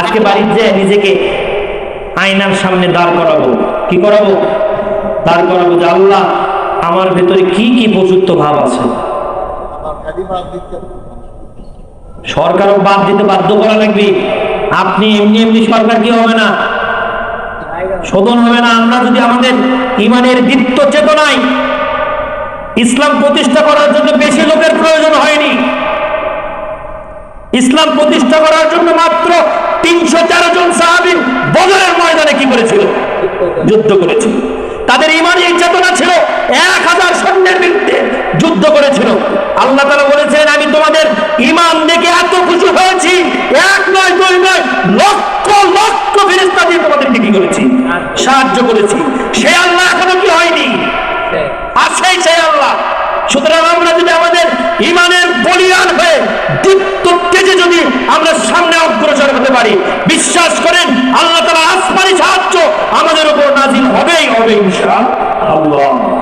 আজকে বাড়ির যে নিজেকে আয়নার সামনে দাঁড় করাবো, কি করাবো? দাঁড় করাবো যে আল্লাহ, আমার ভেতরে কি কি পশুত্ব ভাব আছে? সরকারও বাদ দিতে বাধ্য করা লাগবে। আপনি এমনি এমনি সরকার কি হবে না? শোধন হবে না। আমরা যদি আমাদের ইমানের দীপ্ত চেতনায় ইসলাম প্রতিষ্ঠা করার জন্য বেশি লোকের প্রয়োজন হয়নি। ইসলাম প্রতিষ্ঠা করার জন্য মাত্র যুদ্ধ করেছিল। তাদের ইমানি চেতনা ছিল এক হাজার সৈন্যের বিরুদ্ধে যুদ্ধ করেছিল। আল্লাহ তালা বলেছেন আমি তোমাদের ইমান দেখে এত খুশি হয়েছি এক নয় দুই নয় লক্ষ লক্ষ ফেরেস্তা দিয়ে তোমাদেরকে কি করেছি? সাহায্য করেছি। সে আল্লাহ এখনও কি হয়নি? আছেই সেই আল্লাহ। সুতরাং আমরা যদি আমাদের ইমানের বলিয়ান হয়ে দীপ্ত তেজে যদি আমরা সামনে অগ্রসর হতে পারি বিশ্বাস করেন আল্লাহ।